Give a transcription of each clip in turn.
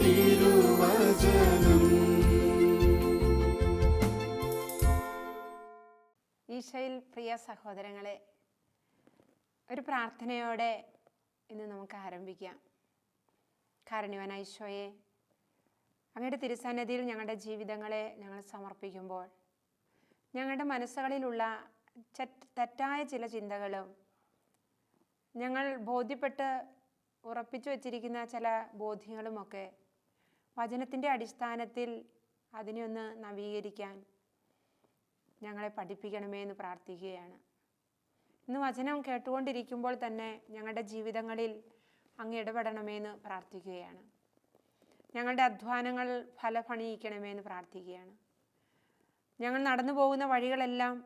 തിരുവചനം. ഈശോയിൽ പ്രിയ സഹോദരങ്ങളെ ഒരു പ്രാർത്ഥനയോടെ ഇന്ന് നമുക്ക് ആരംഭിക്കാം. കാരണവൻ ഈശോയെ അങ്ങയുടെ തിരുസന്നിധിയിൽ ഞങ്ങളുടെ ജീവിതങ്ങളെ ഞങ്ങൾ സമർപ്പിക്കുമ്പോൾ ഞങ്ങളുടെ മനസ്സുകളിലുള്ള തെറ്റായ ചില ചിന്തകളും ഞങ്ങൾ ബോധ്യപ്പെട്ട് ഉറപ്പിച്ചു വച്ചിരിക്കുന്ന ചില ബോധ്യങ്ങളുമൊക്കെ വചനത്തിന്റെ അടിസ്ഥാനത്തിൽ അതിനെ ഒന്ന് നവീകരിക്കാൻ ഞങ്ങളെ പഠിപ്പിക്കണമേ എന്ന് പ്രാർത്ഥിക്കുകയാണ്. ഇന്ന് വചനം കേട്ടുകൊണ്ടിരിക്കുമ്പോൾ തന്നെ ഞങ്ങളുടെ ജീവിതങ്ങളിൽ അങ്ങ് ഇടപെടണമേ എന്ന് പ്രാർത്ഥിക്കുകയാണ്. ഞങ്ങളുടെ അധ്വാനങ്ങൾ ഫലഫണിയിക്കണമേ എന്ന് പ്രാർത്ഥിക്കുകയാണ്. ഞങ്ങൾ നടന്നു പോകുന്ന വഴികളെല്ലാം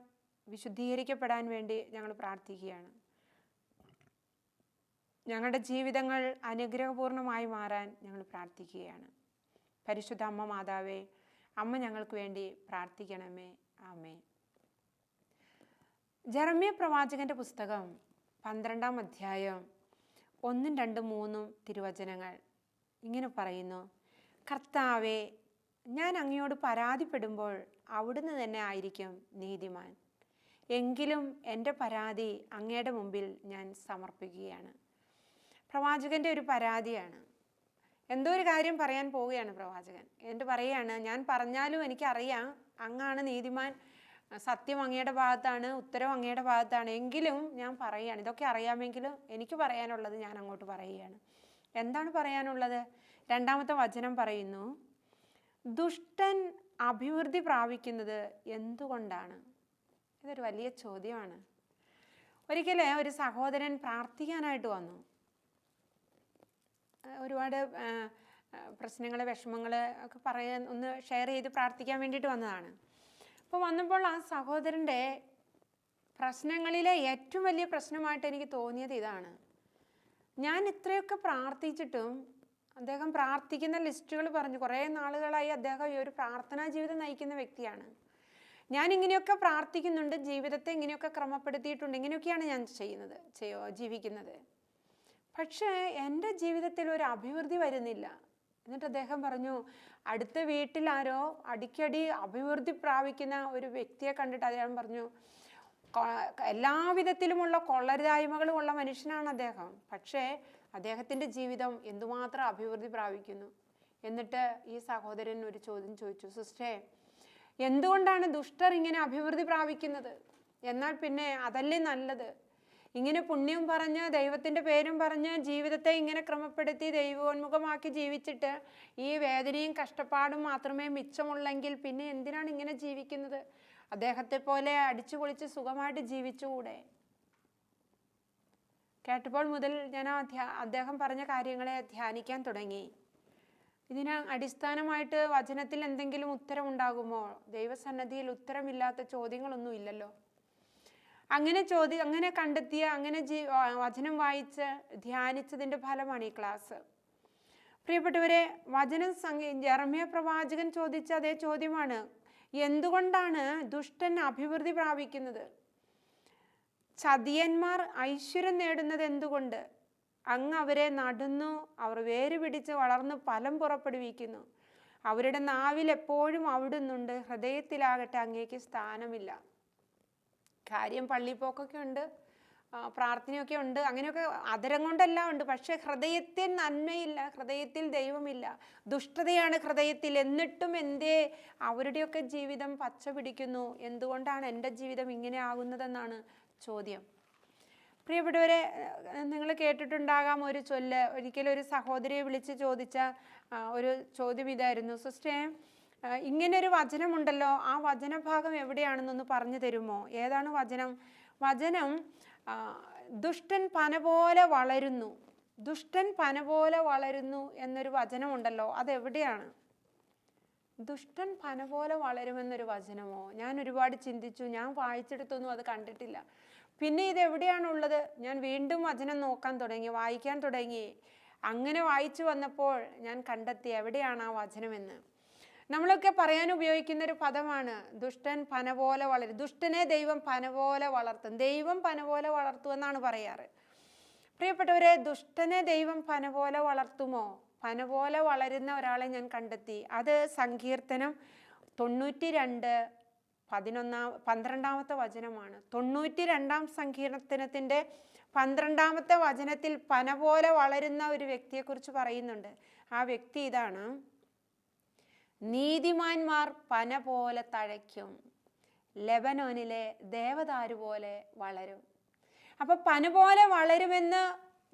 വിശുദ്ധീകരിക്കപ്പെടാൻ വേണ്ടി ഞങ്ങൾ പ്രാർത്ഥിക്കുകയാണ്. ഞങ്ങളുടെ ജീവിതങ്ങൾ അനുഗ്രഹപൂർണമായി മാറാൻ ഞങ്ങൾ പ്രാർത്ഥിക്കുകയാണ്. പരിശുദ്ധ അമ്മ മാതാവേ അമ്മ ഞങ്ങൾക്ക് വേണ്ടി പ്രാർത്ഥിക്കണമേ. ആമേ ജറമ്യ പ്രവാചകന്റെ പുസ്തകം പന്ത്രണ്ടാം അധ്യായം ഒന്നും രണ്ടും മൂന്നും തിരുവചനങ്ങൾ ഇങ്ങനെ പറയുന്നു. കർത്താവെ ഞാൻ അങ്ങയോട് പരാതിപ്പെടുമ്പോൾ അവിടുന്ന് തന്നെ ആയിരിക്കും നീതിമാൻ. എങ്കിലും എന്റെ പരാതി അങ്ങയുടെ മുമ്പിൽ ഞാൻ സമർപ്പിക്കുകയാണ്. പ്രവാചകന്റെ ഒരു പരാതിയാണ്. എന്തോ ഒരു കാര്യം പറയാൻ പോവുകയാണ് പ്രവാചകൻ. എന്നിട്ട് പറയുകയാണ് ഞാൻ പറഞ്ഞാലും എനിക്കറിയാം അങ്ങാണ് നീതിമാൻ സത്യം അങ്ങയുടെ ഭാഗത്താണ് ഉത്തരം അങ്ങയുടെ ഭാഗത്താണ്. എങ്കിലും ഞാൻ പറയുകയാണ് ഇതൊക്കെ അറിയാമെങ്കിലും എനിക്ക് പറയാനുള്ളത് ഞാൻ അങ്ങോട്ട് പറയുകയാണ്. എന്താണ് പറയാനുള്ളത്? രണ്ടാമത്തെ വചനം പറയുന്നു ദുഷ്ടൻ അഭിവൃദ്ധി പ്രാപിക്കുന്നത് എന്തുകൊണ്ടാണ്? ഇതൊരു വലിയ ചോദ്യമാണ്. ഒരിക്കലേ ഒരു സഹോദരൻ പ്രാർത്ഥിക്കാനായിട്ട് വന്നു. ഒരുപാട് പ്രശ്നങ്ങൾ വിഷമങ്ങൾ ഒക്കെ പറയാൻ ഒന്ന് ഷെയർ ചെയ്ത് പ്രാർത്ഥിക്കാൻ വേണ്ടിയിട്ട് വന്നതാണ്. അപ്പോൾ വന്നപ്പോൾ ആ സഹോദരന്റെ പ്രശ്നങ്ങളിലെ ഏറ്റവും വലിയ പ്രശ്നമായിട്ട് എനിക്ക് തോന്നിയത് ഇതാണ്. ഞാൻ ഇത്രയൊക്കെ പ്രാർത്ഥിച്ചിട്ടും അദ്ദേഹം പ്രാർത്ഥിക്കുന്ന ലിസ്റ്റുകൾ പറഞ്ഞു. കുറേ നാളുകളായി അദ്ദേഹം ഈ ഒരു പ്രാർത്ഥനാ ജീവിതം നയിക്കുന്ന വ്യക്തിയാണ്. ഞാൻ ഇങ്ങനെയൊക്കെ പ്രാർത്ഥിക്കുന്നുണ്ട് ജീവിതത്തെ ഇങ്ങനെയൊക്കെ ക്രമപ്പെടുത്തിയിട്ടുണ്ട് ഇങ്ങനെയൊക്കെയാണ് ഞാൻ ചെയ്യുന്നത് ചെയ്യോ ജീവിക്കുന്നത്. പക്ഷേ എന്റെ ജീവിതത്തിൽ ഒരു അഭിവൃദ്ധി വരുന്നില്ല. എന്നിട്ട് അദ്ദേഹം പറഞ്ഞു അടുത്ത വീട്ടിലാരോ അടിക്കടി അഭിവൃദ്ധി പ്രാപിക്കുന്ന ഒരു വ്യക്തിയെ കണ്ടിട്ട് അദ്ദേഹം പറഞ്ഞു എല്ലാവിധത്തിലുമുള്ള കൊള്ളരുതായ്മകളും ഉള്ള മനുഷ്യനാണ് അദ്ദേഹം. പക്ഷേ അദ്ദേഹത്തിന്റെ ജീവിതം എന്തുമാത്രം അഭിവൃദ്ധി പ്രാപിക്കുന്നു? എന്നിട്ട് ഈ സഹോദരൻ ഒരു ചോദ്യം ചോദിച്ചു സിസ്റ്റേ എന്തുകൊണ്ടാണ് ദുഷ്ടർ ഇങ്ങനെ അഭിവൃദ്ധി പ്രാപിക്കുന്നത്? എന്നാൽ പിന്നെ അതല്ലേ നല്ലത്. ഇങ്ങനെ പുണ്യം പറഞ്ഞ് ദൈവത്തിന്റെ പേരും പറഞ്ഞ് ജീവിതത്തെ ഇങ്ങനെ ക്രമപ്പെടുത്തി ദൈവോന്മുഖമാക്കി ജീവിച്ചിട്ട് ഈ വേദനയും കഷ്ടപ്പാടും മാത്രമേ മിച്ചമുള്ളെങ്കിൽ പിന്നെ എന്തിനാണ് ഇങ്ങനെ ജീവിക്കുന്നത്? അദ്ദേഹത്തെ പോലെ അടിച്ചു പൊളിച്ച് സുഖമായിട്ട് ജീവിച്ചുകൂടെ? കേട്ടപ്പോൾ മുതൽ ഞാൻ ആ അദ്ദേഹം പറഞ്ഞ കാര്യങ്ങളെ ധ്യാനിക്കാൻ തുടങ്ങി. ഇതിന് അടിസ്ഥാനമായിട്ട് വചനത്തിൽ എന്തെങ്കിലും ഉത്തരം ഉണ്ടാകുമോ ദൈവസന്നദ്ധിയിൽ ഉത്തരമില്ലാത്ത ചോദ്യങ്ങളൊന്നും ഇല്ലല്ലോ. അങ്ങനെ ചോദ്യം അങ്ങനെ കണ്ടെത്തിയ അങ്ങനെ ജീ വചനം വായിച്ച് ധ്യാനിച്ചതിന്റെ ഫലമാണ് ഈ ക്ലാസ്. പ്രിയപ്പെട്ടവരെ വചനം സംഗീ ജർമ്മിയ പ്രവാചകൻ ചോദിച്ച അതേ ചോദ്യമാണ്. എന്തുകൊണ്ടാണ് ദുഷ്ടൻ അഭിവൃദ്ധി പ്രാപിക്കുന്നത്? ചതിയന്മാർ ഐശ്വര്യം നേടുന്നത് എന്തുകൊണ്ട്? അങ്ങ് അവരെ നടന്നു അവർ വേര് പിടിച്ച് വളർന്ന് ഫലം പുറപ്പെടുവിക്കുന്നു. അവരുടെ നാവിൽ എപ്പോഴും അവിടുന്നുണ്ട് ഹൃദയത്തിലാകട്ടെ അങ്ങേക്ക് സ്ഥാനമില്ല. കാര്യം പള്ളിപ്പോക്കൊക്കെ ഉണ്ട് പ്രാർത്ഥനയൊക്കെ ഉണ്ട് അങ്ങനെയൊക്കെ അതരം കൊണ്ടെല്ലാം ഉണ്ട്. പക്ഷേ ഹൃദയത്തിൽ നന്മയില്ല ഹൃദയത്തിൽ ദൈവമില്ല. ദുഷ്ടതയാണ് ഹൃദയത്തിൽ. എന്നിട്ടും എന്റെ അവരുടെയൊക്കെ ജീവിതം പച്ച പിടിക്കുന്നു. എന്തുകൊണ്ടാണ് എന്റെ ജീവിതം ഇങ്ങനെ ആകുന്നതെന്നാണ് ചോദ്യം. പ്രിയപ്പെട്ടവരെ നിങ്ങൾ കേട്ടിട്ടുണ്ടാകാം ഒരു ചൊല്ല്. ഒരിക്കലും ഒരു സഹോദരിയെ വിളിച്ച് ചോദിച്ച ഒരു ചോദ്യം ഇതായിരുന്നു. സിസ്റ്റേ ഇങ്ങനൊരു വചനമുണ്ടല്ലോ. ആ വചനഭാഗം എവിടെയാണെന്നൊന്ന് പറഞ്ഞു തരുമോ? ഏതാണ് വചനം? വചനം ദുഷ്ടൻ പന പോലെ വളരുന്നു. ദുഷ്ടൻ പന പോലെ വളരുന്നു എന്നൊരു വചനമുണ്ടല്ലോ. അതെവിടെയാണ്? ദുഷ്ടൻ പന പോലെ വളരുമെന്നൊരു വചനമോ? ഞാൻ ഒരുപാട് ചിന്തിച്ചു. ഞാൻ വായിച്ചെടുത്തൊന്നും അത് കണ്ടിട്ടില്ല. പിന്നെ ഇത് എവിടെയാണുള്ളത് ഞാൻ വീണ്ടും വചനം നോക്കാൻ തുടങ്ങി വായിക്കാൻ തുടങ്ങി. അങ്ങനെ വായിച്ചു വന്നപ്പോൾ ഞാൻ കണ്ടെത്തി എവിടെയാണ് ആ വചനമെന്ന്. നമ്മളൊക്കെ പറയാൻ ഉപയോഗിക്കുന്ന ഒരു പദമാണ് ദുഷ്ടൻ പന പോലെ വളരും ദുഷ്ടനെ ദൈവം പന പോലെ വളർത്തും. ദൈവം പന പോലെ വളർത്തുമെന്നാണ് പറയാറ്. പ്രിയപ്പെട്ടവരെ ദുഷ്ടനെ ദൈവം പന പോലെ വളർത്തുമോ? പന പോലെ വളരുന്ന ഒരാളെ ഞാൻ കണ്ടെത്തി. അത് സങ്കീർത്തനം തൊണ്ണൂറ്റി രണ്ട് പതിനൊന്നാം പന്ത്രണ്ടാമത്തെ വചനമാണ്. തൊണ്ണൂറ്റി രണ്ടാം സങ്കീർത്തനത്തിന്റെ പന്ത്രണ്ടാമത്തെ വചനത്തിൽ പന പോലെ വളരുന്ന ഒരു വ്യക്തിയെക്കുറിച്ച് പറയുന്നുണ്ട്. ആ വ്യക്തി ഇതാണ് നീതിമാന്മാർ പന പോലെ തഴയ്ക്കും. ലെബനോനിലെ ദേവദാരു പോലെ വളരും. അപ്പൊ പന പോലെ വളരുമെന്ന്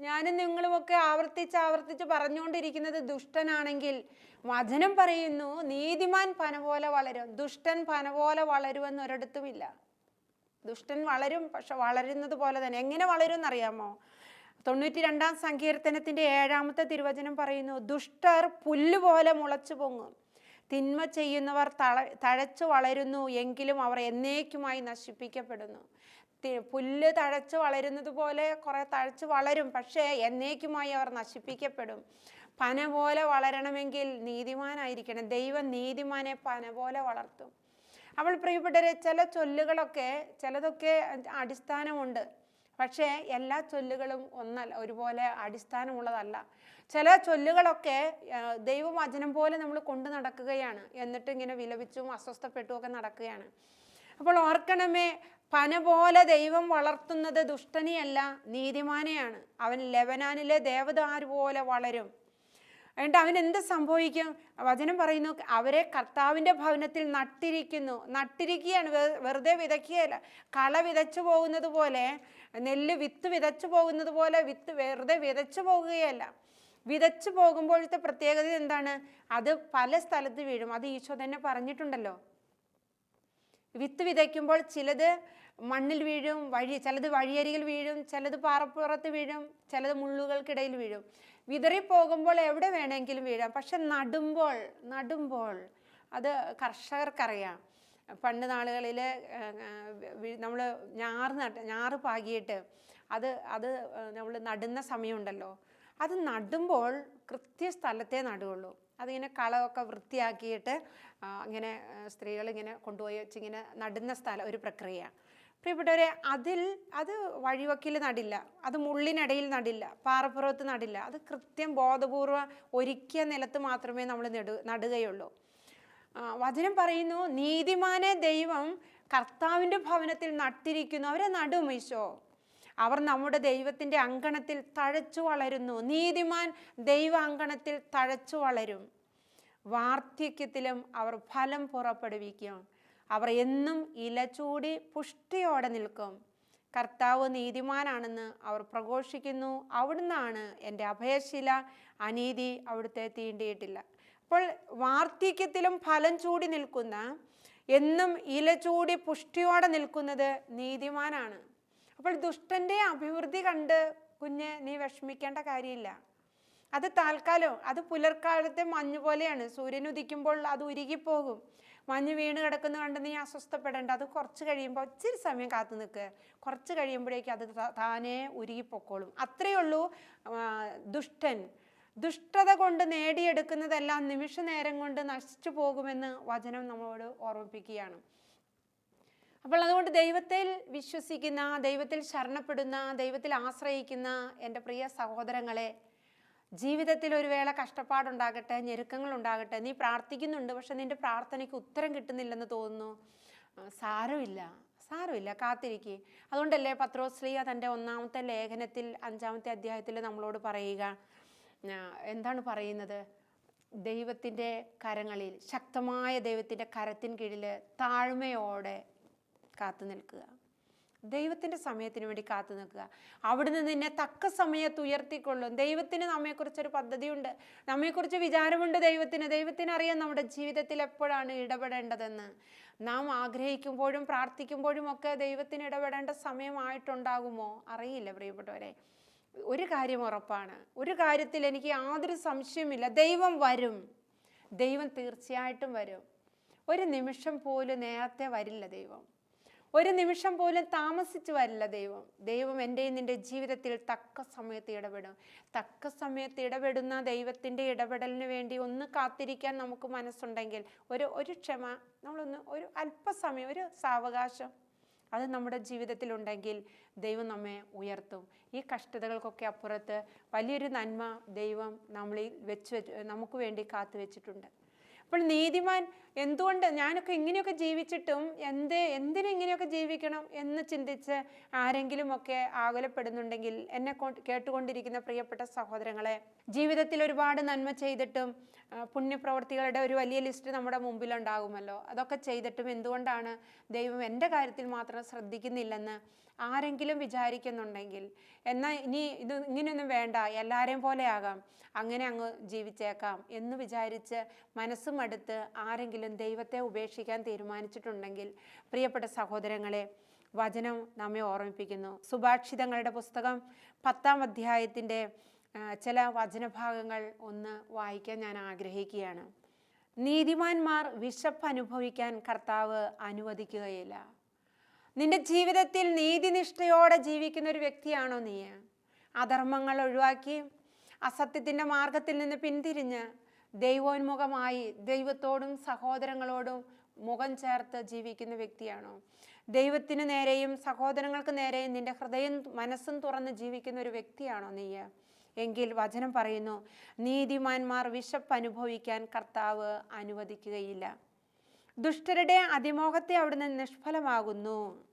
ഞാനും നിങ്ങളുമൊക്കെ ആവർത്തിച്ച് ആവർത്തിച്ച് പറഞ്ഞുകൊണ്ടിരിക്കുന്നത് ദുഷ്ടനാണെങ്കിൽ വചനം പറയുന്നു നീതിമാൻ പന പോലെ വളരും. ദുഷ്ടൻ പന പോലെ വളരുമെന്ന് ഒരിടത്തുമില്ല. ദുഷ്ടൻ വളരും പക്ഷെ വളരുന്നത് പോലെ തന്നെ. എങ്ങനെ വളരും എന്നറിയാമോ തൊണ്ണൂറ്റി രണ്ടാം സങ്കീർത്തനത്തിന്റെ ഏഴാമത്തെ തിരുവചനം പറയുന്നു ദുഷ്ടർ പുല്ലുപോലെ മുളച്ചു പൊങ്ങും. തിന്മ ചെയ്യുന്നവർ തള തഴച്ചു വളരുന്നു എങ്കിലും അവർ എന്നേക്കുമായി നശിപ്പിക്കപ്പെടുന്നു. പുല്ല് തഴച്ചു വളരുന്നത് പോലെ കുറെ തഴച്ചു വളരും പക്ഷേ എന്നേക്കുമായി അവർ നശിപ്പിക്കപ്പെടും. പന പോലെ വളരണമെങ്കിൽ നീതിമാനായിരിക്കണം. ദൈവം നീതിമാനെ പന പോലെ വളർത്തും. അവൾ പ്രിയപ്പെട്ടവരെ ചില ചൊല്ലുകളൊക്കെ ചിലതൊക്കെ അടിസ്ഥാനമുണ്ട്. പക്ഷേ എല്ലാ ചൊല്ലുകളും ഒന്നല്ല ഒരുപോലെ അടിസ്ഥാനമുള്ളതല്ല. ചില ചൊല്ലുകളൊക്കെ ദൈവവചനം പോലെ നമ്മൾ കൊണ്ടു നടക്കുകയാണ്. എന്നിട്ട് ഇങ്ങനെ വിലപിച്ചും അസ്വസ്ഥപ്പെട്ടും ഒക്കെ നടക്കുകയാണ്. അപ്പോൾ ഓർക്കണമേ പന പോലെ ദൈവം വളർത്തുന്നത് ദുഷ്ടനെയല്ല നീതിമാനെയാണ്. അവൻ ലെബനാനിലെ ദേവതാരു പോലെ വളരും. എന്നിട്ട് അവൻ എന്ത് സംഭവിക്കും? വചനം പറയുന്നു അവരെ കർത്താവിന്റെ ഭവനത്തിൽ നട്ടിരിക്കുന്നു. നട്ടിരിക്കുകയാണ് വെറുതെ വിതയ്ക്കുകയല്ല. കള വിതച്ചു പോകുന്നത് പോലെ നെല്ല് വിത്ത് വിതച്ചു പോകുന്നത് പോലെ വിത്ത് വെറുതെ വിതച്ചു പോകുകയല്ല. വിതച്ചു പോകുമ്പോഴത്തെ പ്രത്യേകത എന്താണ്? അത് പല സ്ഥലത്ത് വീഴും. അത് ഈശോ തന്നെ പറഞ്ഞിട്ടുണ്ടല്ലോ. വിത്ത് വിതയ്ക്കുമ്പോൾ ചിലത് മണ്ണിൽ വീഴും വഴി ചിലത് വഴിയരികിൽ വീഴും ചിലത് പാറപ്പുറത്ത് വീഴും ചിലത് മുള്ളുകൾക്കിടയിൽ വീഴും. വിതറി പോകുമ്പോൾ എവിടെ വേണമെങ്കിലും വീഴാം. പക്ഷെ നടുമ്പോൾ നടുമ്പോൾ അത് കർഷകർക്കറിയാം. പണ്ട് നാളുകളിൽ നമ്മൾ ഞാറ് നട്ട് ഞാറ് പാകിയിട്ട് അത് അത് നമ്മൾ നടുന്ന സമയമുണ്ടല്ലോ. അത് നടുമ്പോൾ കൃത്യ സ്ഥലത്തേ നടുകയുള്ളൂ. അതിങ്ങനെ കളമൊക്കെ വൃത്തിയാക്കിയിട്ട് ഇങ്ങനെ സ്ത്രീകൾ ഇങ്ങനെ കൊണ്ടുപോയി വെച്ചിങ്ങനെ നടുന്ന സ്ഥലം ഒരു പ്രക്രിയ. പ്രിയപ്പെട്ടവരെ അതിൽ അത് വഴിവക്കിൽ നടില്ല അത് മുള്ളിനിടയിൽ നടില്ല പാറപ്പുറത്ത് നടില്ല. അത് കൃത്യം ബോധപൂർവം ഒരുക്കിയ നിലത്ത് മാത്രമേ നമ്മൾ നെടു നടുകയുള്ളൂ. വചനം പറയുന്നു നീതിമാനെ ദൈവം കർത്താവിന്റെ ഭവനത്തിൽ നട്ടിരിക്കുന്നു. അവരെ നടും ഈശോ. അവർ നമ്മുടെ ദൈവത്തിന്റെ അങ്കണത്തിൽ തഴച്ചു വളരുന്നു. നീതിമാൻ ദൈവ അങ്കണത്തിൽ തഴച്ചു വളരും. വാർദ്ധക്യത്തിലും അവർ ഫലം പുറപ്പെടുവിക്കും. അവർ എന്നും ഇലചൂടി പുഷ്ടിയോടെ നിൽക്കും. കർത്താവ് നീതിമാനാണെന്ന് അവർ പ്രഘോഷിക്കുന്നു. അവിടുന്നാണ് എന്റെ അഭയശില. അനീതി അവിടുത്തെ തീണ്ടിയിട്ടില്ല. അപ്പോൾ വാർദ്ധക്യത്തിലും ഫലം ചൂടി നിൽക്കുന്ന എന്നും ഇല ചൂടി പുഷ്ടിയോടെ നിൽക്കുന്നത് നീതിമാനാണ്. അപ്പോൾ ദുഷ്ടന്റെ അഭിവൃദ്ധി കണ്ട് കുഞ്ഞ് നീ വിഷമിക്കേണ്ട കാര്യമില്ല. അത് താൽക്കാലം അത് പുലർക്കാലത്തെ മഞ്ഞ് പോലെയാണ് സൂര്യൻ ഉദിക്കുമ്പോൾ അത് ഉരുകിപ്പോകും. മഞ്ഞ് വീണ് കിടക്കുന്ന കണ്ട് നീ അസ്വസ്ഥപ്പെടേണ്ട. അത് കുറച്ച് കഴിയുമ്പോൾ ഇച്ചിരി സമയം കാത്തു നിൽക്കുക കുറച്ച് കഴിയുമ്പോഴേക്കും അത് താനേ ഉരുകിപ്പൊക്കോളും അത്രയേ ഉള്ളൂ ദുഷ്ടൻ. ദുഷ്ടത കൊണ്ട് നേടിയെടുക്കുന്നതെല്ലാം നിമിഷ നേരം കൊണ്ട് നശിച്ചു പോകുമെന്ന് വചനം നമ്മളോട് ഓർമ്മിപ്പിക്കുകയാണ്. അപ്പോൾ അതുകൊണ്ട് ദൈവത്തിൽ വിശ്വസിക്കുന്ന ദൈവത്തിൽ ശരണപ്പെടുന്ന ദൈവത്തിൽ ആശ്രയിക്കുന്ന എന്റെ പ്രിയ സഹോദരങ്ങളെ ജീവിതത്തിൽ ഒരു വേള കഷ്ടപ്പാടുണ്ടാകട്ടെ ഞെരുക്കങ്ങൾ ഉണ്ടാകട്ടെ നീ പ്രാർത്ഥിക്കുന്നുണ്ട് പക്ഷെ നിന്റെ പ്രാർത്ഥനയ്ക്ക് ഉത്തരം കിട്ടുന്നില്ലെന്ന് തോന്നുന്നു. സാരമില്ല സാരമില്ല കാത്തിരിക്കുക അതുകൊണ്ടല്ലേ പത്രോശ്രീയ തന്റെ ഒന്നാമത്തെ ലേഖനത്തിൽ അഞ്ചാമത്തെ അധ്യായത്തിൽ നമ്മളോട് പറയുക എന്താണ് പറയുന്നത്? ദൈവത്തിന്റെ കരങ്ങളിൽ ശക്തമായ ദൈവത്തിന്റെ കരത്തിൻ കീഴിൽ താഴ്മയോടെ കാത്തു നിൽക്കുക. ദൈവത്തിന്റെ സമയത്തിന് വേണ്ടി കാത്തു നിൽക്കുക. അവിടുന്ന് നിന്നെ തക്ക സമയത്ത് ഉയർത്തിക്കൊള്ളും. ദൈവത്തിന് നമ്മെക്കുറിച്ചൊരു പദ്ധതിയുണ്ട്. നമ്മെക്കുറിച്ച് വിചാരമുണ്ട് ദൈവത്തിന്. ദൈവത്തിന് അറിയാം നമ്മുടെ ജീവിതത്തിൽ എപ്പോഴാണ് ഇടപെടേണ്ടതെന്ന്. നാം ആഗ്രഹിക്കുമ്പോഴും പ്രാർത്ഥിക്കുമ്പോഴും ഒക്കെ ദൈവത്തിന് ഇടപെടേണ്ട സമയമായിട്ടുണ്ടാകുമോ? അറിയില്ല പ്രിയപ്പെട്ടവരെ. ഒരു കാര്യം ഉറപ്പാണ്. ഒരു കാര്യത്തിൽ എനിക്ക് യാതൊരു സംശയമില്ല ദൈവം വരും. ദൈവം തീർച്ചയായിട്ടും വരും. ഒരു നിമിഷം പോലും നേരത്തെ വരില്ല ദൈവം. ഒരു നിമിഷം പോലും താമസിച്ചു വരില്ല ദൈവം. ദൈവം എന്റെയും നിന്റെ ജീവിതത്തിൽ തക്ക സമയത്ത് ഇടപെടും. തക്ക സമയത്ത് ഇടപെടുന്ന ദൈവത്തിന്റെ ഇടപെടലിന് വേണ്ടി ഒന്ന് കാത്തിരിക്കാൻ നമുക്ക് മനസ്സുണ്ടെങ്കിൽ ഒരു ഒരു ക്ഷമ നമ്മളൊന്ന് ഒരു അല്പസമയം ഒരു സാവകാശം അത് നമ്മുടെ ജീവിതത്തിലുണ്ടെങ്കിൽ ദൈവം നമ്മെ ഉയർത്തും. ഈ കഷ്ടതകൾക്കൊക്കെ അപ്പുറത്ത് വലിയൊരു നന്മ ദൈവം നമ്മളിൽ വെച്ച് വെച്ച് നമുക്ക് വേണ്ടി കാത്തു വെച്ചിട്ടുണ്ട്. അപ്പോൾ നീതിമാൻ എന്തുകൊണ്ട് ഞാനൊക്കെ ഇങ്ങനെയൊക്കെ ജീവിച്ചിട്ടും എന്ത് എന്തിനും ഇങ്ങനെയൊക്കെ ജീവിക്കണം എന്ന് ചിന്തിച്ച് ആരെങ്കിലുമൊക്കെ ആകുലപ്പെടുന്നുണ്ടെങ്കിൽ എന്നെ കേട്ടുകൊണ്ടിരിക്കുന്ന പ്രിയപ്പെട്ട സഹോദരങ്ങളെ ജീവിതത്തിൽ ഒരുപാട് നന്മ ചെയ്തിട്ടും പുണ്യപ്രവർത്തികളുടെ ഒരു വലിയ ലിസ്റ്റ് നമ്മുടെ മുമ്പിലുണ്ടാകുമല്ലോ. അതൊക്കെ ചെയ്തിട്ടും എന്തുകൊണ്ടാണ് ദൈവം എന്റെ കാര്യത്തിൽ മാത്രം ശ്രദ്ധിക്കുന്നില്ലെന്ന് ആരെങ്കിലും വിചാരിക്കുന്നുണ്ടെങ്കിൽ എന്നാൽ ഇനി ഇത് ഇങ്ങനെയൊന്നും വേണ്ട എല്ലാവരെയും പോലെ ആകാം അങ്ങനെ അങ്ങ് ജീവിച്ചേക്കാം എന്ന് വിചാരിച്ച് മനസ്സും അടുത്ത് ആരെങ്കിലും ദൈവത്തെ ഉപേക്ഷിക്കാൻ തീരുമാനിച്ചിട്ടുണ്ടെങ്കിൽ പ്രിയപ്പെട്ട സഹോദരങ്ങളെ വചനം നമ്മെ ഓർമ്മിപ്പിക്കുന്നു. സുഭാഷിതങ്ങളുടെ പുസ്തകം പത്താം അധ്യായത്തിന്റെ ചില വചനഭാഗങ്ങൾ ഒന്ന് വായിക്കാൻ ഞാൻ ആഗ്രഹിക്കുകയാണ്. നീതിമാന്മാർ വിശപ്പ് അനുഭവിക്കാൻ കർത്താവ് അനുവദിക്കുകയില്ല. നിന്റെ ജീവിതത്തിൽ നീതിനിഷ്ഠയോടെ ജീവിക്കുന്ന ഒരു വ്യക്തിയാണോ നീ അധർമ്മങ്ങൾ ഒഴിവാക്കി അസത്യത്തിന്റെ മാർഗത്തിൽ നിന്ന് പിന്തിരിഞ്ഞ് ദൈവോന്മുഖമായി ദൈവത്തോടും സഹോദരങ്ങളോടും മുഖം ചേർത്ത് ജീവിക്കുന്ന വ്യക്തിയാണോ? ദൈവത്തിന് നേരെയും സഹോദരങ്ങൾക്ക് നേരെയും നിന്റെ ഹൃദയം മനസ്സും തുറന്ന് ജീവിക്കുന്ന ഒരു വ്യക്തിയാണോ നീ എങ്കിൽ വചനം പറയുന്നു നീതിമാന്മാർ വിശപ്പ് അനുഭവിക്കാൻ കർത്താവ് അനുവദിക്കുകയില്ല. ദുഷ്ടരുടെ അതിമോഹത്തെ അവിടുന്ന് നിഷ്ഫലമാകുന്നു.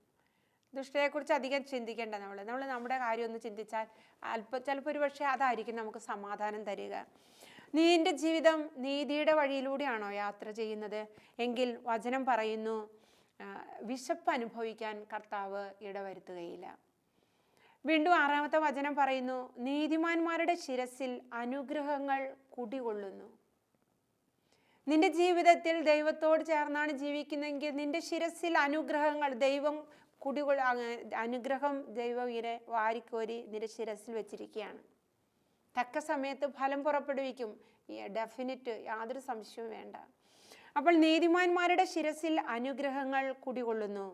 ദുഷ്ടയെക്കുറിച്ച് അധികം ചിന്തിക്കേണ്ട നമ്മൾ. നമ്മൾ നമ്മുടെ കാര്യം ഒന്ന് ചിന്തിച്ചാൽ അല്പ ചിലപ്പോൾ ഒരു പക്ഷേ അതായിരിക്കും നമുക്ക് സമാധാനം തരിക. നീന്റെ ജീവിതം നീതിയുടെ വഴിയിലൂടെയാണോ യാത്ര ചെയ്യുന്നത്? എങ്കിൽ വചനം പറയുന്നു വിശപ്പ് അനുഭവിക്കാൻ കർത്താവ് ഇടവരുത്തുകയില്ല. വീണ്ടും ആറാമത്തെ വചനം പറയുന്നു നീതിമാന്മാരുടെ ശിരസിൽ അനുഗ്രഹങ്ങൾ കുടികൊള്ളുന്നു. നിന്റെ ജീവിതത്തിൽ ദൈവത്തോട് ചേർന്നാണ് ജീവിക്കുന്നതെങ്കിൽ നിന്റെ ശിരസിൽ അനുഗ്രഹങ്ങൾ ദൈവം കുടികൊള്ള അനുഗ്രഹം ദൈവം ഇങ്ങനെ വാരിക്കോരി നിന്റെ ശിരസിൽ വെച്ചിരിക്കുകയാണ്. തക്ക സമയത്ത് ഫലം പുറപ്പെടുവിക്കും. ഡെഫിനറ്റ് യാതൊരു സംശയവും വേണ്ട. അപ്പോൾ നീതിമാന്മാരുടെ ശിരസിൽ അനുഗ്രഹങ്ങൾ കുടികൊള്ളുന്നു.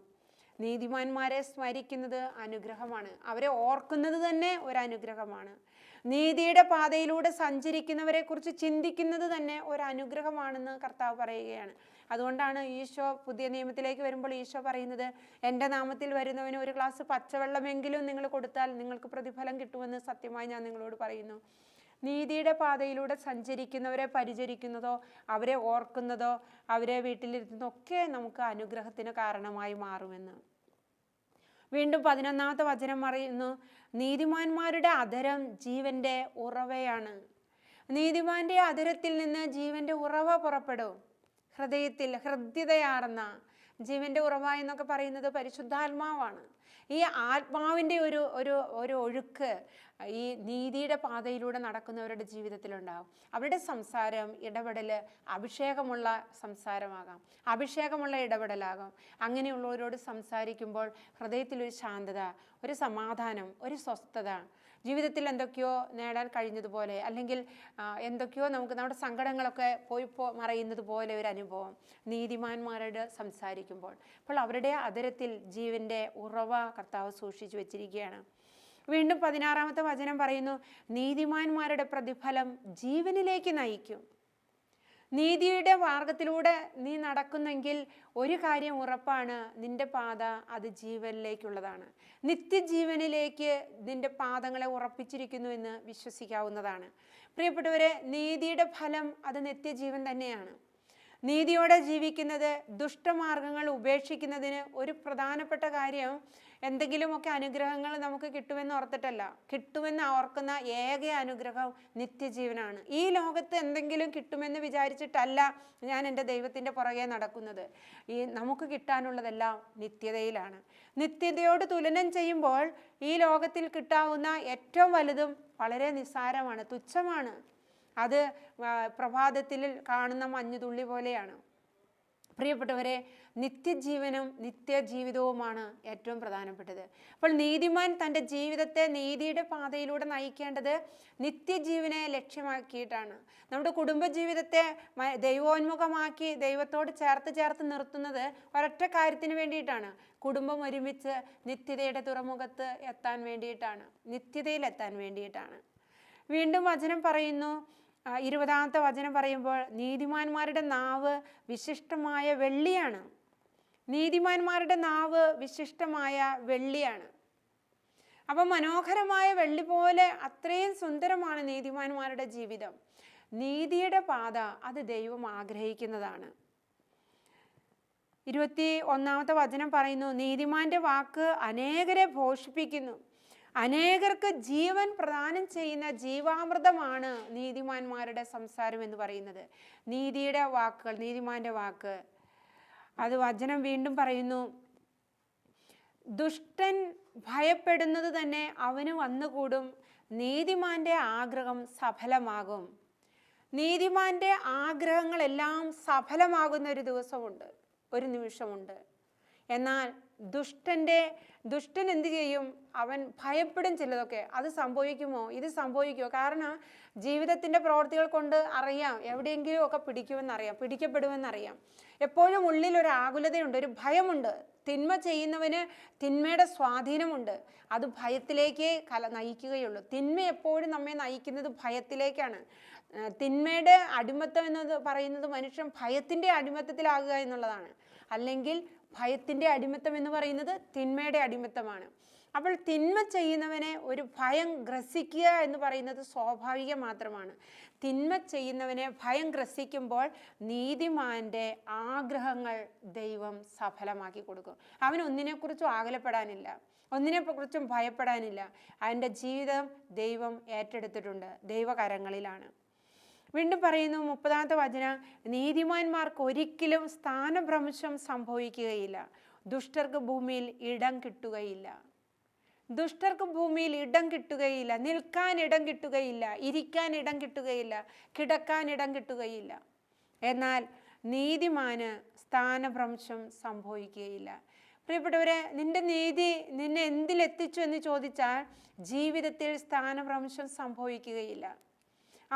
നീതിമാന്മാരെ സ്മരിക്കുന്നത് അനുഗ്രഹമാണ്. അവരെ ഓർക്കുന്നത് തന്നെ ഒരു അനുഗ്രഹമാണ്. നീതിയുടെ പാതയിലൂടെ സഞ്ചരിക്കുന്നവരെ കുറിച്ച് ചിന്തിക്കുന്നത് തന്നെ ഒരു അനുഗ്രഹമാണെന്ന് കർത്താവ് പറയുകയാണ്. അതുകൊണ്ടാണ് ഈശോ പുതിയ നിയമത്തിലേക്ക് വരുമ്പോൾ ഈശോ പറയുന്നത് എന്റെ നാമത്തിൽ വരുന്നവന് ഒരു ഗ്ലാസ് പച്ചവെള്ളമെങ്കിലും നിങ്ങൾ കൊടുത്താൽ നിങ്ങൾക്ക് പ്രതിഫലം കിട്ടുമെന്ന് സത്യമായി ഞാൻ നിങ്ങളോട് പറയുന്നു. നീതിയുടെ പാതയിലൂടെ സഞ്ചരിക്കുന്നവരെ പരിചരിക്കുന്നതോ അവരെ ഓർക്കുന്നതോ അവരെ വീട്ടിലിരുത്തുന്നതോ ഒക്കെ നമുക്ക് അനുഗ്രഹത്തിന് കാരണമായി മാറുമെന്ന്. വീണ്ടും പതിനൊന്നാമത്തെ വചനം പറയുന്നു നീതിമാന്മാരുടെ അധരം ജീവന്റെ ഉറവയാണ്. നീതിമാന്റെ അധരത്തിൽ നിന്ന് ജീവന്റെ ഉറവ പുറപ്പെടും. ഹൃദയത്തിൽ ഹൃദ്യതയാർന്ന ജീവന്റെ ഉറവ എന്നൊക്കെ പറയുന്നത് പരിശുദ്ധാത്മാവാണ്. ഈ ആത്മാവിന്റെ ഒരു ഒരു ഒരു ഒഴുക്ക് ഈ നീതിയുടെ പാതയിലൂടെ നടക്കുന്നവരുടെ ജീവിതത്തിലുണ്ടാകും അവരുടെ സംസാരം ഇടപെടൽ അഭിഷേകമുള്ള സംസാരമാകാം. അഭിഷേകമുള്ള ഇടപെടലാകാം. അങ്ങനെയുള്ളവരോട് സംസാരിക്കുമ്പോൾ ഹൃദയത്തിലൊരു ശാന്തത ഒരു സമാധാനം ഒരു സ്വസ്ഥത ജീവിതത്തിൽ എന്തൊക്കെയോ നേടാൻ കഴിഞ്ഞതുപോലെ അല്ലെങ്കിൽ എന്തൊക്കെയോ നമുക്ക് നമ്മുടെ സങ്കടങ്ങളൊക്കെ പോയി പോ മറയുന്നത് പോലെ ഒരു അനുഭവം നീതിമാന്മാരോട് സംസാരിക്കുമ്പോൾ. അപ്പോൾ അവരുടെ അതരത്തിൽ ജീവന്റെ ഉറവ കർത്താവ് സൂക്ഷിച്ചു വെച്ചിരിക്കുകയാണ്. വീണ്ടും പതിനാറാമത്തെ വചനം പറയുന്നു നീതിമാന്മാരുടെ പ്രതിഫലം ജീവനിലേക്ക് നയിക്കും. നീതിയുടെ മാർഗത്തിലൂടെ നീ നടക്കുന്നെങ്കിൽ ഒരു കാര്യം ഉറപ്പാണ് നിന്റെ പാത അത് ജീവനിലേക്കുള്ളതാണ്. നിത്യജീവനിലേക്ക് നിന്റെ പാദങ്ങളെ ഉറപ്പിച്ചിരിക്കുന്നു എന്ന് വിശ്വസിക്കാവുന്നതാണ്. പ്രിയപ്പെട്ടവരെ നീതിയുടെ ഫലം അത് നിത്യജീവൻ തന്നെയാണ്. നീതിയോടെ ജീവിക്കുന്നത് ദുഷ്ടമാർഗങ്ങൾ ഉപേക്ഷിക്കുന്നതിന് ഒരു പ്രധാനപ്പെട്ട കാര്യം എന്തെങ്കിലുമൊക്കെ അനുഗ്രഹങ്ങൾ നമുക്ക് കിട്ടുമെന്ന് ഓർത്തിട്ടല്ല. കിട്ടുമെന്ന് ഓർക്കുന്ന ഏക അനുഗ്രഹം നിത്യജീവനാണ്. ഈ ലോകത്ത് എന്തെങ്കിലും കിട്ടുമെന്ന് വിചാരിച്ചിട്ടല്ല ഞാൻ എന്റെ ദൈവത്തിന്റെ പുറകെ നടക്കുന്നത്. ഈ നമുക്ക് കിട്ടാനുള്ളതെല്ലാം നിത്യതയിലാണ്. നിത്യതയോട് തുലനം ചെയ്യുമ്പോൾ ഈ ലോകത്തിൽ കിട്ടാവുന്ന ഏറ്റവും വലുതും വളരെ നിസ്സാരമാണ് തുച്ഛമാണ്. അത് പ്രഭാതത്തിൽ കാണുന്ന മഞ്ഞുതുള്ളി പോലെയാണ്. പ്രിയപ്പെട്ടവരെ നിത്യജീവനും നിത്യജീവിതവുമാണ് ഏറ്റവും പ്രധാനപ്പെട്ടത്. അപ്പോൾ നീതിമാൻ തന്റെ ജീവിതത്തെ നീതിയുടെ പാതയിലൂടെ നയിക്കേണ്ടത് നിത്യജീവനെ ലക്ഷ്യമാക്കിയിട്ടാണ്. നമ്മുടെ കുടുംബജീവിതത്തെ ദൈവോന്മുഖമാക്കി ദൈവത്തോട് ചേർത്ത് ചേർത്ത് നിർത്തുന്നത് ഒരൊറ്റ കാര്യത്തിന് വേണ്ടിയിട്ടാണ്. കുടുംബം ഒരുമിച്ച് നിത്യതയുടെ തുറമുഖത്ത് എത്താൻ വേണ്ടിയിട്ടാണ്. നിത്യതയിലെത്താൻ വേണ്ടിയിട്ടാണ്. വീണ്ടും വചനം പറയുന്നു ഇരുപതാമത്തെ വചനം പറയുമ്പോൾ നീതിമാന്മാരുടെ നാവ് വിശിഷ്ടമായ വെള്ളിയാണ്. നീതിമാന്മാരുടെ നാവ് വിശിഷ്ടമായ വെള്ളിയാണ്. അപ്പം മനോഹരമായ വെള്ളി പോലെ അത്രയും സുന്ദരമാണ് നീതിമാന്മാരുടെ ജീവിതം. നീതിയുടെ പാത അത് ദൈവം ആഗ്രഹിക്കുന്നതാണ്. ഇരുപത്തി ഒന്നാമത്തെ വചനം പറയുന്നു നീതിമാന്റെ വാക്ക് അനേകരെ പോഷിപ്പിക്കുന്നു അനേകർക്ക് ജീവൻ പ്രദാനം ചെയ്യുന്ന ജീവാമൃതമാണ് നീതിമാന്മാരുടെ സംസാരം എന്ന് പറയുന്നത്. നീതിയുടെ വാക്കുകൾ നീതിമാന്റെ വാക്ക്. അത് വചനം വീണ്ടും പറയുന്നു ദുഷ്ടൻ ഭയപ്പെടുന്നത് തന്നെ അവന് വന്നുകൂടും. നീതിമാന്റെ ആഗ്രഹം സഫലമാകും. നീതിമാന്റെ ആഗ്രഹങ്ങളെല്ലാം സഫലമാകുന്ന ഒരു ദിവസമുണ്ട് ഒരു നിമിഷമുണ്ട്. എന്നാൽ ദുഷ്ടന്റെ ദുഷ്ടൻ എന്ത് ചെയ്യും? അവൻ ഭയപ്പെടും ചിലതൊക്കെ. അത് സംഭവിക്കുമോ? ഇത് സംഭവിക്കുമോ? കാരണം ജീവിതത്തിന്റെ പ്രവർത്തികൾ കൊണ്ട് അറിയാം എവിടെയെങ്കിലും ഒക്കെ പിടിക്കുമെന്നറിയാം പിടിക്കപ്പെടുമെന്നറിയാം. എപ്പോഴും ഉള്ളിൽ ഒരു ആകുലതയുണ്ട് ഒരു ഭയമുണ്ട്. തിന്മ ചെയ്യുന്നവന് തിന്മയുടെ സ്വാധീനമുണ്ട്. അത് ഭയത്തിലേക്ക് കല നയിക്കുകയുള്ളൂ. തിന്മ എപ്പോഴും നമ്മെ നയിക്കുന്നത് ഭയത്തിലേക്കാണ്. തിന്മയുടെ അടിമത്തം എന്നത് പറയുന്നത് മനുഷ്യൻ ഭയത്തിന്റെ അടിമത്തത്തിലാകുക എന്നുള്ളതാണ്. അല്ലെങ്കിൽ ഭയത്തിന്റെ അടിമത്തം എന്ന് പറയുന്നത് തിന്മയുടെ അടിമത്തമാണ്. അപ്പോൾ തിന്മ ചെയ്യുന്നവനെ ഒരു ഭയം ഗ്രസിക്കുക എന്ന് പറയുന്നത് സ്വാഭാവികം മാത്രമാണ്. തിന്മ ചെയ്യുന്നവനെ ഭയം ഗ്രസിക്കുമ്പോൾ നീതിമാന്റെ ആഗ്രഹങ്ങൾ ദൈവം സഫലമാക്കി കൊടുക്കും. അവൻ ഒന്നിനെക്കുറിച്ചും ആകലപ്പെടാനില്ല. ഒന്നിനെക്കുറിച്ചും ഭയപ്പെടാനില്ല. അവന്റെ ജീവിതം ദൈവം ഏറ്റെടുത്തിട്ടുണ്ട് ദൈവകരങ്ങളിലാണ്. വീണ്ടും പറയുന്നു മുപ്പതാമത്തെ വചന നീതിമാന്മാർക്ക് ഒരിക്കലും സ്ഥാനഭ്രംശം സംഭവിക്കുകയില്ല. ദുഷ്ടർക്ക് ഭൂമിയിൽ ഇടം കിട്ടുകയില്ല. ദുഷ്ടർക്ക് ഭൂമിയിൽ ഇടം കിട്ടുകയില്ല. നിൽക്കാൻ ഇടം കിട്ടുകയില്ല. ഇരിക്കാൻ ഇടം കിട്ടുകയില്ല. കിടക്കാൻ ഇടം കിട്ടുകയില്ല. എന്നാൽ നീതിമാന് സ്ഥാനഭ്രംശം സംഭവിക്കുകയില്ല. പ്രിയപ്പെട്ടവരെ നിന്റെ നീതി നിന്നെ എന്തിലെത്തിച്ചു എന്ന് ചോദിച്ചാൽ ജീവിതത്തിൽ സ്ഥാനഭ്രംശം സംഭവിക്കുകയില്ല.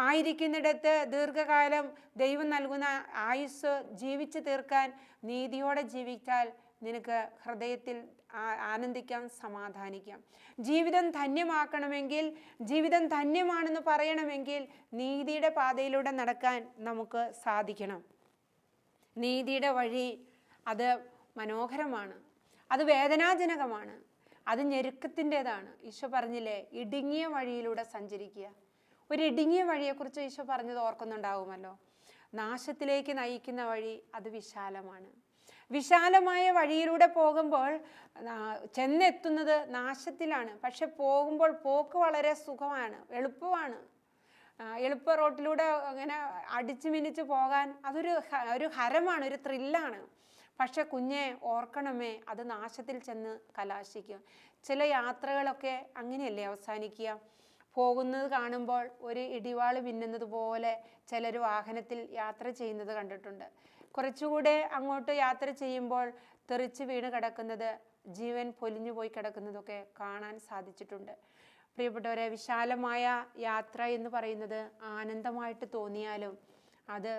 ആയിരിക്കുന്നിടത്ത് ദീർഘകാലം ദൈവം നൽകുന്ന ആയുസ് ജീവിച്ചു തീർക്കാൻ നീതിയോടെ ജീവിച്ചാൽ നിനക്ക് ഹൃദയത്തിൽ ആനന്ദിക്കാം സമാധാനിക്കാം. ജീവിതം ധന്യമാക്കണമെങ്കിൽ ജീവിതം ധന്യമാണെന്ന് പറയണമെങ്കിൽ നീതിയുടെ പാതയിലൂടെ നടക്കാൻ നമുക്ക് സാധിക്കണം. നീതിയുടെ വഴി അത് മനോഹരമാണ്. അത് വേദനാജനകമാണ്. അത് ഞെരുക്കത്തിന്റെതാണ്. ഈശോ പറഞ്ഞില്ലേ ഇടുങ്ങിയ വഴിയിലൂടെ സഞ്ചരിക്കുക. ഒരു ഇടുങ്ങിയ വഴിയെക്കുറിച്ച് ഈശോ പറഞ്ഞത് ഓർക്കുന്നുണ്ടാവുമല്ലോ. നാശത്തിലേക്ക് നയിക്കുന്ന വഴി അത് വിശാലമാണ്. വിശാലമായ വഴിയിലൂടെ പോകുമ്പോൾ ചെന്നെത്തുന്നത് നാശത്തിലാണ്. പക്ഷെ പോകുമ്പോൾ പോക്ക് വളരെ സുഖമാണ് എളുപ്പമാണ്. എളുപ്പ റോട്ടിലൂടെ അങ്ങനെ അടിച്ചു മിനിച്ച് പോകാൻ അതൊരു ഒരു ഹരമാണ് ഒരു ത്രില്ലാണ്. പക്ഷെ കുഞ്ഞെ ഓർക്കണമേ അത് നാശത്തിൽ ചെന്ന് കലാശിക്കും. ചില യാത്രകളൊക്കെ അങ്ങനെയല്ലേ അവസാനിക്കുക? പോകുന്നത് കാണുമ്പോൾ ഒരു ഇടിവാൾ മിന്നുന്നത് പോലെ ചിലർ വാഹനത്തിൽ യാത്ര ചെയ്യുന്നത് കണ്ടിട്ടുണ്ട്. കുറച്ചുകൂടെ അങ്ങോട്ട് യാത്ര ചെയ്യുമ്പോൾ തെറിച്ച് വീണ് കിടക്കുന്നത് ജീവൻ പൊലിഞ്ഞു പോയി കിടക്കുന്നതൊക്കെ കാണാൻ സാധിച്ചിട്ടുണ്ട്. പ്രിയപ്പെട്ടവരെ വിശാലമായ യാത്ര എന്ന് പറയുന്നത് ആനന്ദമായിട്ട് തോന്നിയാലും അത്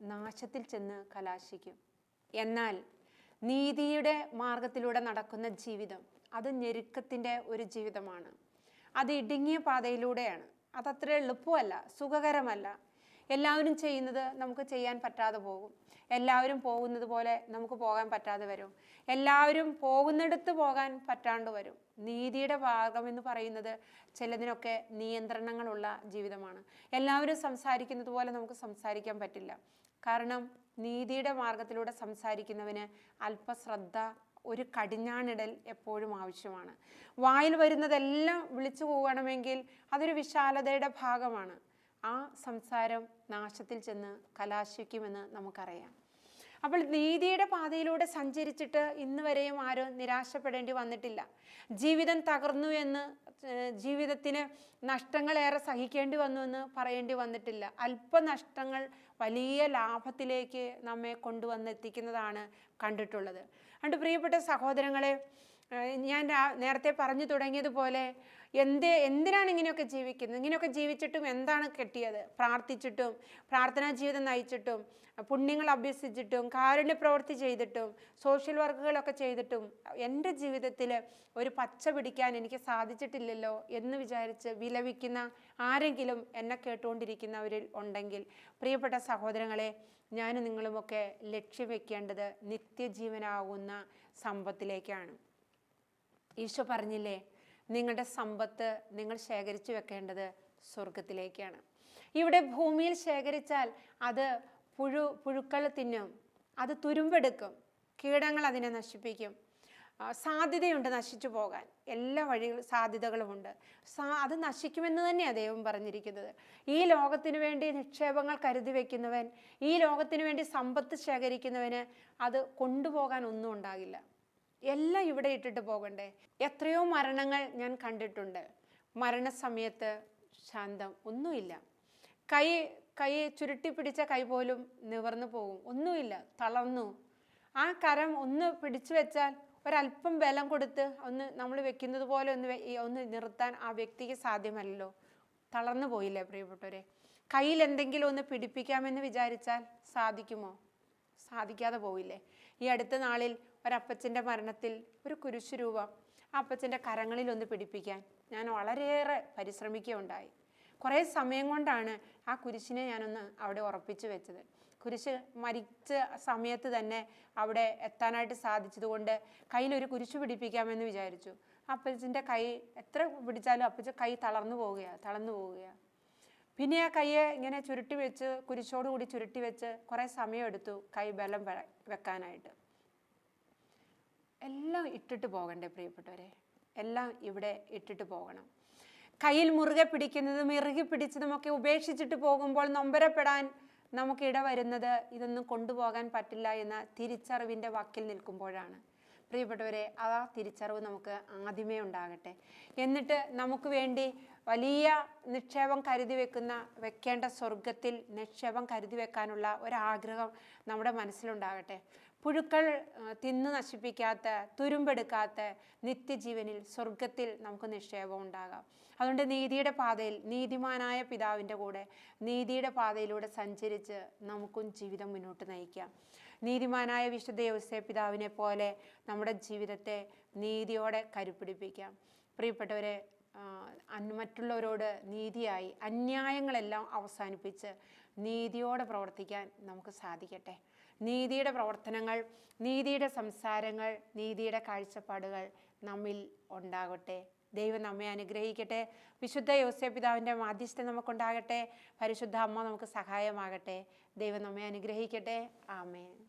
നാശത്തിൽ ചെന്ന് കലാശിക്കും. എന്നാൽ നീതിയുടെ മാർഗത്തിലൂടെ നടക്കുന്ന ജീവിതം അത് ഞെരുക്കത്തിന്റെ ഒരു ജീവിതമാണ്. അത് ഇടുങ്ങിയ പാതയിലൂടെയാണ്. അതത്ര എളുപ്പമല്ല സുഖകരമല്ല. എല്ലാവരും ചെയ്യുന്നത് നമുക്ക് ചെയ്യാൻ പറ്റാതെ പോകും. എല്ലാവരും പോകുന്നത് പോലെ നമുക്ക് പോകാൻ പറ്റാതെ വരും. എല്ലാവരും പോകുന്നിടത്ത് പോകാൻ പറ്റാണ്ട് വരും. നീതിയുടെ ഭാഗം എന്ന് പറയുന്നത് ചിലതിനൊക്കെ നിയന്ത്രണങ്ങളുള്ള ജീവിതമാണ്. എല്ലാവരും സംസാരിക്കുന്നത് പോലെ നമുക്ക് സംസാരിക്കാൻ പറ്റില്ല. കാരണം നീതിയുടെ മാർഗത്തിലൂടെ സംസാരിക്കുന്നവന് അല്പശ്രദ്ധ ഒരു കടിഞ്ഞാണിടൽ എപ്പോഴും ആവശ്യമാണ്. വായിൽ വരുന്നതെല്ലാം വിളിച്ചു പോകണമെങ്കിൽ അതൊരു വിശാലതയുടെ ഭാഗമാണ്. ആ സംസാരം നാശത്തിൽ ചെന്ന് കലാശിക്കുമെന്ന് നമുക്കറിയാം. അപ്പോൾ നീതിയുടെ പാതയിലൂടെ സഞ്ചരിച്ചിട്ട് ഇന്ന് വരെയും ആരും നിരാശപ്പെടേണ്ടി വന്നിട്ടില്ല. ജീവിതം തകർന്നു എന്ന് ജീവിതത്തിന് നഷ്ടങ്ങളേറെ സഹിക്കേണ്ടി വന്നു എന്ന് പറയേണ്ടി വന്നിട്ടില്ല. അല്പ നഷ്ടങ്ങൾ വലിയ ലാഭത്തിലേക്ക് നമ്മെ കൊണ്ടുവന്നെത്തിക്കുന്നതാണ് കണ്ടിട്ടുള്ളത്. അതുകൊണ്ട് പ്രിയപ്പെട്ട സഹോദരങ്ങളെ ഞാൻ നേരത്തെ പറഞ്ഞു തുടങ്ങിയതുപോലെ എന്ത് എന്തിനാണ് ഇങ്ങനെയൊക്കെ ജീവിക്കുന്നത്? ഇങ്ങനെയൊക്കെ ജീവിച്ചിട്ടും എന്താണ് കിട്ടിയത്? പ്രാർത്ഥിച്ചിട്ടും പ്രാർത്ഥനാ ജീവിതം നയിച്ചിട്ടും പുണ്യങ്ങൾ അഭ്യസിച്ചിട്ടും കാരുണ്യ പ്രവൃത്തി ചെയ്തിട്ടും സോഷ്യൽ വർക്കുകളൊക്കെ ചെയ്തിട്ടും എന്റെ ജീവിതത്തിൽ ഒരു പച്ച പിടിക്കാൻ എനിക്ക് സാധിച്ചിട്ടില്ലല്ലോ എന്ന് വിചാരിച്ച് വിലപിക്കുന്ന ആരെങ്കിലും എന്നെ കേട്ടുകൊണ്ടിരിക്കുന്നവരിൽ ഉണ്ടെങ്കിൽ പ്രിയപ്പെട്ട സഹോദരങ്ങളെ ഞാനും നിങ്ങളുമൊക്കെ ലക്ഷ്യം വെക്കേണ്ടത് നിത്യജീവനാകുന്ന സമ്പത്തിലേക്കാണ്. ഈശോ പറഞ്ഞില്ലേ നിങ്ങളുടെ സമ്പത്ത് നിങ്ങൾ ശേഖരിച്ചു വെക്കേണ്ടത് സ്വർഗത്തിലേക്കാണ് ഇവിടെ ഭൂമിയിൽ ശേഖരിച്ചാൽ അത് പുഴു പുഴുക്കൾ തിന്നും അത് തുരുമ്പെടുക്കും കീടങ്ങൾ അതിനെ നശിപ്പിക്കും. സാധ്യതയുണ്ട് നശിച്ചു പോകാൻ. എല്ലാ വഴികളും സാധ്യതകളുമുണ്ട്. സാ അത് നശിക്കുമെന്ന് തന്നെയാണ് ദൈവം പറഞ്ഞിരിക്കുന്നത്. ഈ ലോകത്തിന് വേണ്ടി നിക്ഷേപങ്ങൾ കരുതി വെക്കുന്നവൻ ഈ ലോകത്തിന് വേണ്ടി സമ്പത്ത് ശേഖരിക്കുന്നവന് അത് കൊണ്ടുപോകാൻ ഒന്നും ഉണ്ടാകില്ല. എല്ലാം ഇവിടെ ഇട്ടിട്ട് പോകണ്ടേ? എത്രയോ മരണങ്ങൾ ഞാൻ കണ്ടിട്ടുണ്ട്. മരണസമയത്ത് ശാന്തം ഒന്നുമില്ല. കൈ കൈ ചുരുട്ടി പിടിച്ച കൈ പോലും നിവർന്നു പോകും. ഒന്നുമില്ല. തളർന്നു. ആ കരം ഒന്ന് പിടിച്ചു വെച്ചാൽ ഒരല്പം ബലം കൊടുത്ത് ഒന്ന് നമ്മൾ വെക്കുന്നത് പോലെ ഒന്ന് ഒന്ന് നിർത്താൻ ആ വ്യക്തിക്ക് സാധ്യമല്ലല്ലോ. തളർന്നു പോയില്ലേ പ്രിയപ്പെട്ടവരെ? കയ്യിൽ എന്തെങ്കിലും ഒന്ന് പിടിപ്പിക്കാമെന്ന് വിചാരിച്ചാൽ സാധിക്കുമോ? സാധിക്കാതെ പോയില്ലേ? ഈ അടുത്ത നാളിൽ ഒരപ്പച്ചന്റെ മരണത്തിൽ ഒരു കുരിശു രൂപം ആ അപ്പച്ചന്റെ കരങ്ങളിൽ ഒന്ന് പിടിപ്പിക്കാൻ ഞാൻ വളരെയേറെ പരിശ്രമിക്കുകയുണ്ടായി. കുറേ സമയം കൊണ്ടാണ് ആ കുരിശിനെ ഞാനൊന്ന് അവിടെ ഉറപ്പിച്ചു വെച്ചത്. കുരിശ് മരിച്ച സമയത്ത് തന്നെ അവിടെ എത്താനായിട്ട് സാധിച്ചതുകൊണ്ട് കയ്യിലൊരു കുരിശ് പിടിപ്പിക്കാമെന്ന് വിചാരിച്ചു. അപ്പച്ചന്റെ കൈ എത്ര പിടിച്ചാലും അപ്പച്ച കൈ തളർന്നു പോവുകയാണ് തളർന്നു പോവുകയാണ് പിന്നെ ആ കൈയെ ഇങ്ങനെ ചുരുട്ടി വെച്ച് കുരിശോട് കൂടി ചുരുട്ടി വെച്ച് കുറേ സമയം എടുത്തു കൈ ബലം വെക്കാനായിട്ട്. എല്ലാം ഇട്ടിട്ട് പോകണ്ടേ പ്രിയപ്പെട്ടവരെ? എല്ലാം ഇവിടെ ഇട്ടിട്ട് പോകണം. കയ്യിൽ മുറുകെ പിടിക്കുന്നതും ഇറുകി പിടിച്ചതുമൊക്കെ ഉപേക്ഷിച്ചിട്ട് പോകുമ്പോൾ നൊമ്പരപ്പെടാൻ നമുക്ക് ഇടവരുന്നത് ഇതൊന്നും കൊണ്ടുപോകാൻ പറ്റില്ല എന്ന തിരിച്ചറിവിന്റെ വക്കിൽ നിൽക്കുമ്പോഴാണ്. പ്രിയപ്പെട്ടവരെ ആ തിരിച്ചറിവ് നമുക്ക് ആദ്യമേ ഉണ്ടാകട്ടെ. എന്നിട്ട് നമുക്ക് വേണ്ടി വലിയ നിക്ഷേപം കരുതി വെക്കുന്ന വെക്കേണ്ട സ്വർഗത്തിൽ നിക്ഷേപം കരുതി വെക്കാനുള്ള ഒരാഗ്രഹം നമ്മുടെ മനസ്സിലുണ്ടാകട്ടെ. പുഴുക്കൾ തിന്ന് നശിപ്പിക്കാത്ത തുരുമ്പെടുക്കാത്ത നിത്യജീവനിൽ സ്വർഗത്തിൽ നമുക്ക് നിക്ഷേപം ഉണ്ടാകാം. അതുകൊണ്ട് നീതിയുടെ പാതയിൽ നീതിമാനായ പിതാവിന്റെ കൂടെ നീതിയുടെ പാതയിലൂടെ സഞ്ചരിച്ച് നമുക്കും ജീവിതം മുന്നോട്ട് നയിക്കാം. നീതിമാനായ വിശുദ്ധ പിതാവിനെ പോലെ നമ്മുടെ ജീവിതത്തെ നീതിയോടെ കരുപിടിപ്പിക്കാം പ്രിയപ്പെട്ടവരെ മറ്റുള്ളവരോട് നീതിയായി അന്യായങ്ങളെല്ലാം അവസാനിപ്പിച്ച് നീതിയോടെ പ്രവർത്തിക്കാൻ നമുക്ക് സാധിക്കട്ടെ. നീതിയുടെ പ്രവർത്തനങ്ങൾ നീതിയുടെ സംസാരങ്ങൾ നീതിയുടെ കാഴ്ചപ്പാടുകൾ നമ്മിൽ ഉണ്ടാകട്ടെ. ദൈവം നമ്മെ അനുഗ്രഹിക്കട്ടെ. വിശുദ്ധ യോസേ പിതാവിന്റെ മാധ്യസ്ഥം നമുക്കുണ്ടാകട്ടെ. പരിശുദ്ധ അമ്മ നമുക്ക് സഹായമാകട്ടെ. ദൈവം നമ്മെ അനുഗ്രഹിക്കട്ടെ. ആമേൻ.